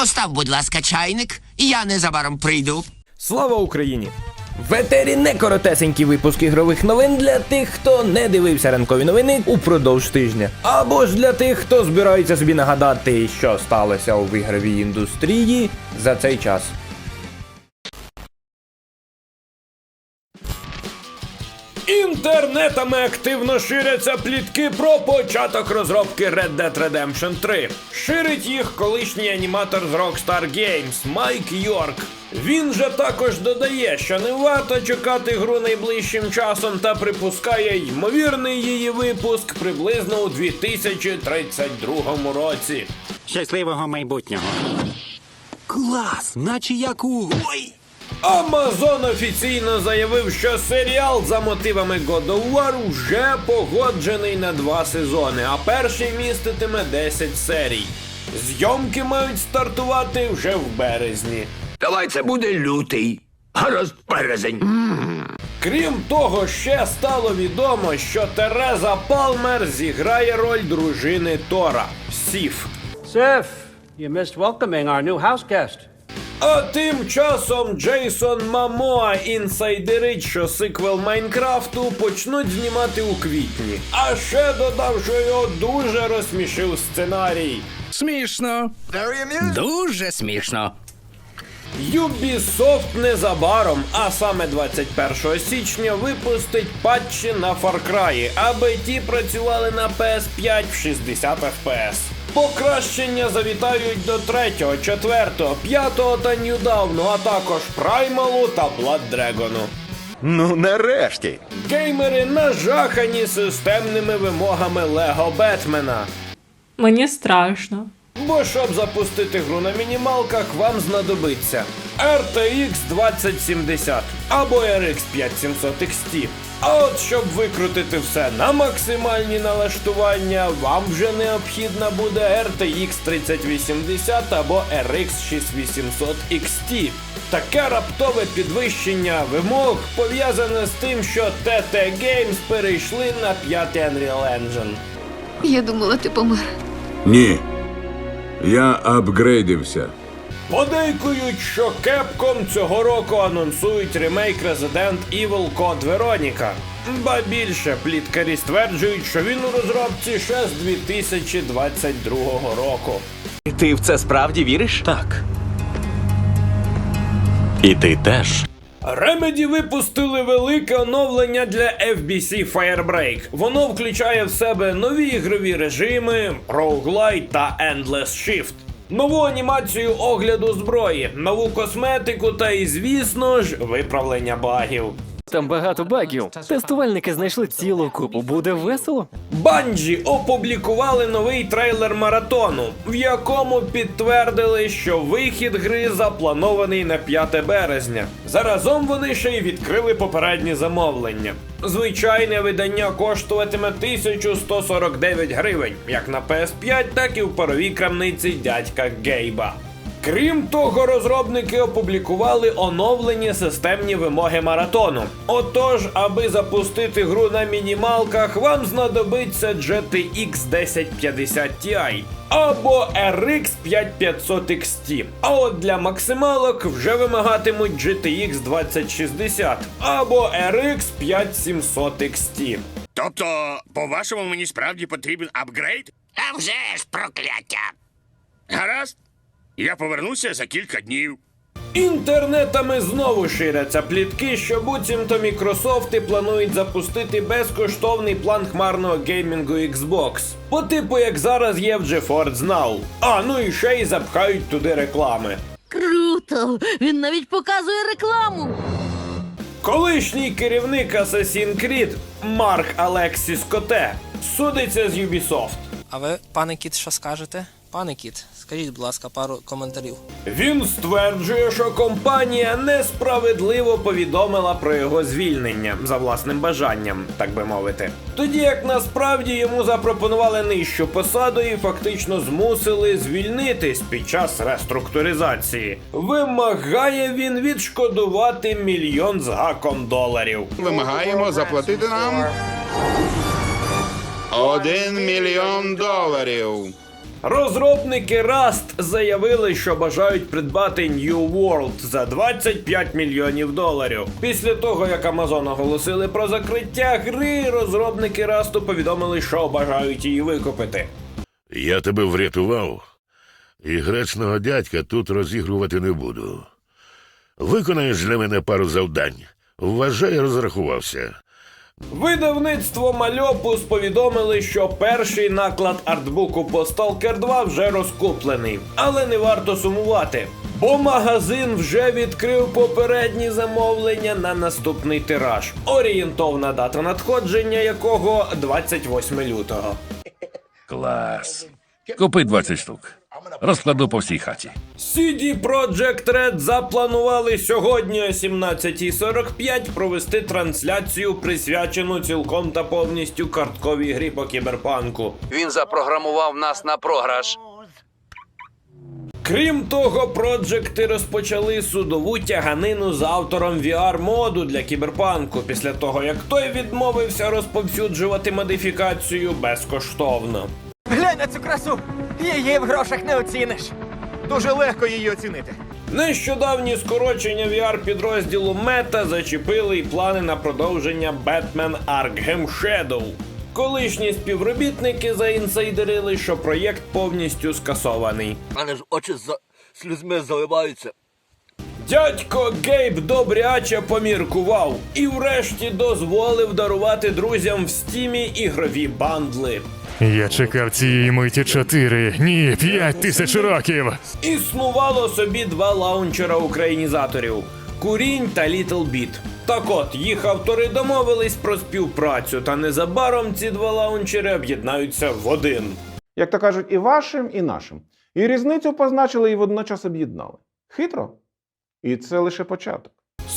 Постав, будь ласка, чайник, і я незабаром прийду. Слава Україні! В етері не коротесенький випуск ігрових новин для тих, хто не дивився ранкові новини упродовж тижня. Або ж для тих, хто збирається собі нагадати, що сталося у ігровій індустрії за цей час. Інтернетами активно ширяться плітки про початок розробки Red Dead Redemption 3. Ширить їх колишній аніматор з Rockstar Games Майк Йорк. Він же також додає, що не варто чекати гру найближчим часом та припускає ймовірний її випуск приблизно у 2032 році. Щасливого майбутнього. Клас! Наче як у. Ой! Амазон офіційно заявив, що серіал за мотивами God of War вже погоджений на два сезони, а перший міститиме 10 серій. Зйомки мають стартувати вже в березні. Давай це буде лютий. Гаразд березень. Крім того, ще стало відомо, що Тереза Палмер зіграє роль дружини Тора Сіф. Sif, you missed welcoming our new house guest. А тим часом Джейсон Мамоа інсайдерить, що сиквел Майнкрафту почнуть знімати у квітні. А ще додав, що його дуже розсмішив сценарій. Смішно. Дуже смішно. Ubisoft незабаром, а саме 21 січня, випустить патчі на Far Cry, аби ті працювали на PS5 в 60 FPS. Покращення завітають до 3, 4, 5 та Ньюдауну, а також Праймалу та Блад Дрегону. Ну, нарешті. Геймери нажахані системними вимогами Лего Бетмена. Мені страшно. Бо щоб запустити гру на мінімалках, вам знадобиться RTX 2070 або RX 5700 XT. А от щоб викрутити все на максимальні налаштування, вам вже необхідна буде RTX 3080 або RX 6800 XT. Таке раптове підвищення вимог пов'язане з тим, що TT Games перейшли на п'ятий Unreal Engine. Я думала, ти помер. Ні. Я апгрейдився. Подейкують, що Capcom цього року анонсують ремейк Resident Evil Code Veronica. Ба більше, пліткарі стверджують, що він у розробці ще з 2022 року. Ти в це справді віриш? Так. І ти теж. Remedy випустили велике оновлення для FBC Firebreak. Воно включає в себе нові ігрові режими, roguelite та Endless Shift. Нову анімацію огляду зброї, нову косметику та і, звісно ж, виправлення багів. Там багато багів. Тестувальники знайшли цілу купу. Буде весело. Банджі опублікували новий трейлер маратону, в якому підтвердили, що вихід гри запланований на 5 березня. Заразом вони ще й відкрили попередні замовлення. Звичайне видання коштуватиме 1149 гривень, як на PS5, так і в паровій крамниці дядька Гейба. Крім того, розробники опублікували оновлені системні вимоги маратону. Отож, аби запустити гру на мінімалках, вам знадобиться GTX 1050 Ti або RX 5500 XT. А от для максималок вже вимагатимуть GTX 2060 або RX 5700 XT. Тобто, по-вашому, мені справді потрібен апгрейд? А вже ж прокляття! Гаразд. Я повернуся за кілька днів. Інтернетами знову ширяться плітки, що буцімто Мікрософти планують запустити безкоштовний план хмарного геймінгу Xbox. По типу, як зараз є в GeForce Now. А ну і ще й запхають туди реклами. Круто! Він навіть показує рекламу. Колишній керівник Assassin's Creed Марк Алексіс Коте судиться з Ubisoft. А ви, пане кіт, що скажете? Пане кіт, скажіть, будь ласка, пару коментарів. Він стверджує, що компанія несправедливо повідомила про його звільнення за власним бажанням, так би мовити. Тоді як насправді йому запропонували нижчу посаду і фактично змусили звільнитись під час реструктуризації. Вимагає він відшкодувати мільйон з гаком доларів. Вимагаємо заплатити нам один мільйон доларів. Розробники Rust заявили, що бажають придбати New World за 25 мільйонів доларів. Після того, як Amazon оголосили про закриття гри, розробники Rust повідомили, що бажають її викупити. Я тебе врятував, і гречного дядька тут розігрувати не буду. Виконаєш для мене пару завдань. Вважай, розрахувався. Видавництво Мальопус повідомили, що перший наклад артбуку по Stalker 2 вже розкуплений, але не варто сумувати. Бо магазин вже відкрив попередні замовлення на наступний тираж. Орієнтовна дата надходження якого 28 лютого. Клас. Купи 20 штук. Розкладу по всій хаті. CD Projekt Red запланували сьогодні о 17.45 провести трансляцію, присвячену цілком та повністю картковій грі по кіберпанку. Він запрограмував нас на програш. Крім того, проджекти розпочали судову тяганину з автором VR-моду для кіберпанку після того, як той відмовився розповсюджувати модифікацію безкоштовно. Глянь на цю красу! Її в грошах не оціниш. Дуже легко її оцінити. Нещодавні скорочення VR-підрозділу Мета зачепили й плани на продовження Batman Arkham Shadow. Колишні співробітники заінсайдерили, що проєкт повністю скасований. мене ж очі за слізьми заливаються. Дядько Гейб добряче поміркував і врешті дозволив дарувати друзям в стімі ігрові бандли. Я чекав цієї миті 4, ні, 5 тисяч років. Існувало собі два лаунчера українізаторів Курінь та Little Bit. Так от, їх автори домовились про співпрацю, та незабаром ці два лаунчери об'єднаються в один. Як то кажуть, і вашим, і нашим. І різницю позначили і водночас об'єднали. Хитро? І це лише початок.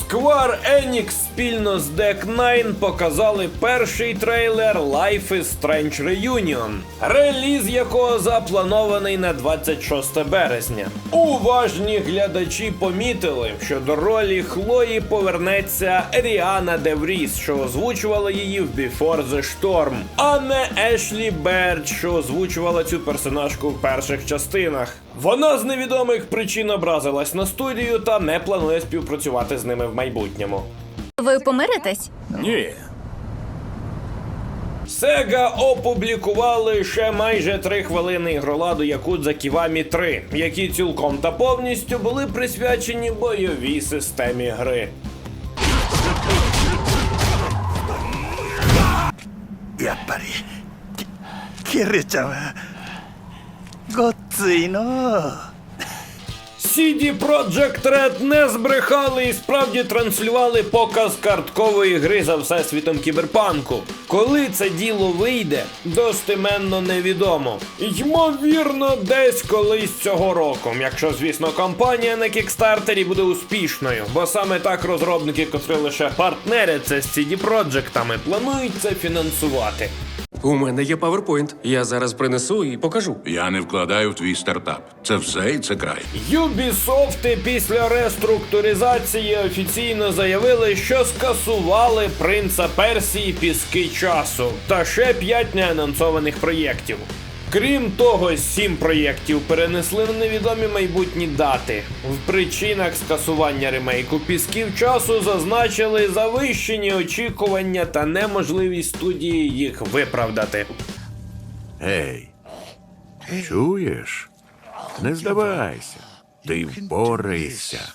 Square Enix спільно з Deck 9 показали перший трейлер Life is Strange Reunion, реліз якого запланований на 26 березня. Уважні глядачі помітили, що до ролі Хлої повернеться Ріана Девріс, що озвучувала її в Before the Storm, а не Ешлі Бердж, що озвучувала цю персонажку в перших частинах. Вона з невідомих причин образилась на студію та не планує співпрацювати з ними в майбутньому. Ви помиритесь? Ні. Сега опублікували ще майже три хвилини ігроладу Якудза Ківамі 3, які цілком та повністю були присвячені бойовій системі гри. Я парі. CD Projekt Red не збрехали і справді транслювали показ карткової гри за всесвітом кіберпанку. Коли це діло вийде, достеменно невідомо. Ймовірно, десь колись цього року, якщо, звісно, кампанія на кікстартері буде успішною, бо саме так розробники, котрі лише партнеряться з CD Проджектами, планують це фінансувати. У мене є PowerPoint. Я зараз принесу і покажу. Я не вкладаю в твій стартап. Це все і це край. Ubisoft після реструктуризації офіційно заявили, що скасували принца Персії піски часу та ще 5 неанонсованих проєктів. Крім того, сім проєктів перенесли в невідомі майбутні дати. В причинах скасування ремейку пісків часу зазначили завищені очікування та неможливість студії їх виправдати. Ей, чуєш? Не здавайся. Ти впораєшся.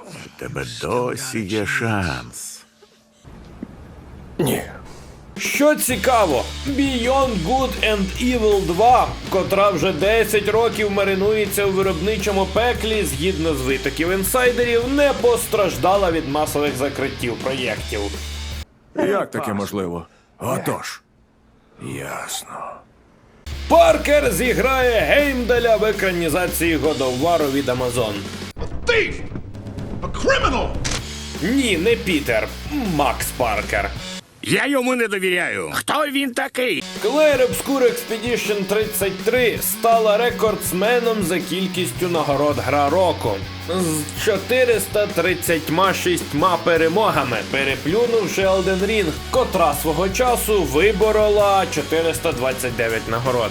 У тебе досі є шанс. Ні. Що цікаво, Beyond Good and Evil 2, котра вже 10 років маринується у виробничому пеклі, згідно з витоків інсайдерів, не постраждала від масових закриттів проєктів. Як таке можливо? Отож. Ясно. Паркер зіграє геймделя в екранізації Годовару від Амазон. Ні, не Пітер, Макс Паркер. Я йому не довіряю. Хто він такий? Clair Obscure Expedition 33 стала рекордсменом за кількістю нагород гра року з 436 перемогами, переплюнувши Elden Ring, котра свого часу виборола 429 нагород.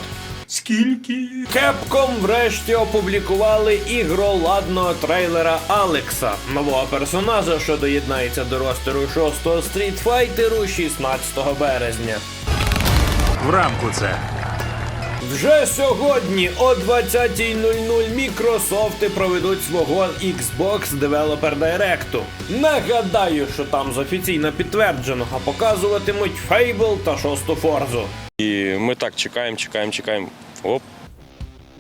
Скільки? Кепком врешті опублікували ігроладного трейлера Алекса, нового персонажа, що доєднається до ростеру 6-го стрітфайтеру 16 березня. В рамку це. Вже сьогодні о 20.00 Мікрософти проведуть свого Xbox Developer Direct. Нагадаю, що там з офіційно підтвердженого показуватимуть Fable та 6 Forza. І ми так чекаємо, чекаємо, чекаємо. Оп.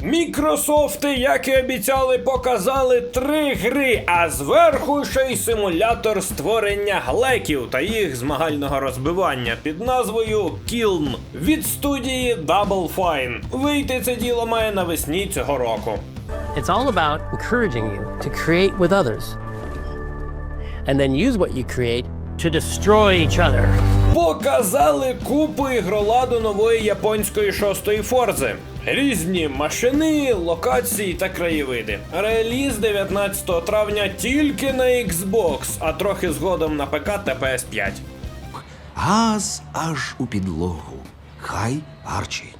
Мікрософти, як і обіцяли, показали три гри, а зверху ще й симулятор створення глеків та їх змагального розбивання під назвою Kiln від студії Double Fine. Вийти це діло має навесні цього року. It's all about encouraging you to create with others. And then use what you create to destroy each other. Показали купу ігроладу нової японської шостої форзи. Різні машини, локації та краєвиди. Реліз 19 травня тільки на Xbox, а трохи згодом на ПК та PS5. Газ аж у підлогу. Хай гарчить.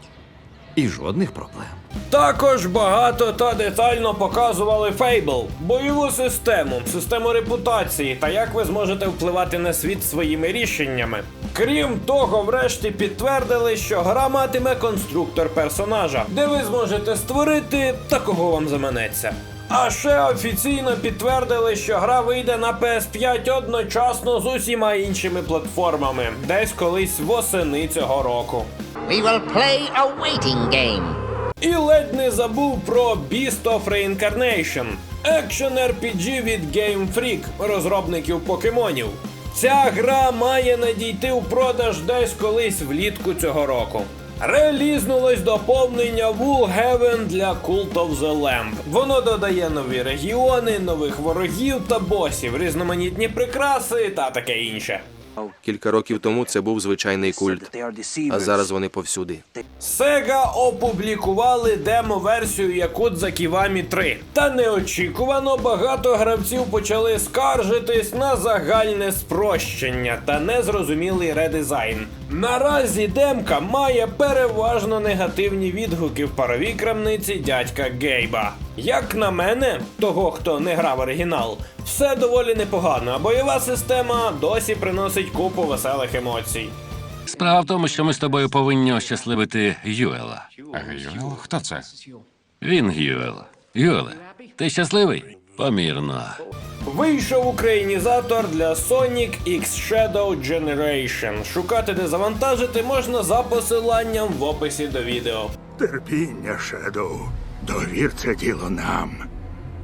І жодних проблем. Також багато та детально показували Fable, бойову систему, систему репутації та як ви зможете впливати на світ своїми рішеннями. Крім того, врешті підтвердили, що гра матиме конструктор персонажа, де ви зможете створити та кого вам заманеться. А ще офіційно підтвердили, що гра вийде на PS5 одночасно з усіма іншими платформами, десь колись восени цього року. We will play a waiting game. І ледь не забув про Beast of Reincarnation, екшен RPG від Game Freak, розробників покемонів. Ця гра має надійти у продаж десь колись влітку цього року. Релізнулось доповнення Woolhaven для Cult of the Lamb. Воно додає нові регіони, нових ворогів та босів, різноманітні прикраси та таке інше. Кілька років тому це був звичайний культ, а зараз вони повсюди. Sega опублікували демо-версію Yakuza Kiwami 3. Та неочікувано багато гравців почали скаржитись на загальне спрощення та незрозумілий редизайн. Наразі демка має переважно негативні відгуки в паровій крамниці дядька Гейба. Як на мене, того хто не грав оригінал, все доволі непогано, а бойова система досі приносить купу веселих емоцій. Справа в тому, що ми з тобою повинні ощасливити Юела. Юел? Хто це? Він Юел. Юеле, ти щасливий? Помірно. Вийшов українізатор для Sonic X Shadow Generation. Шукати де завантажити можна за посиланням в описі до відео. Терпіння, Шедоу. Довір це діло нам.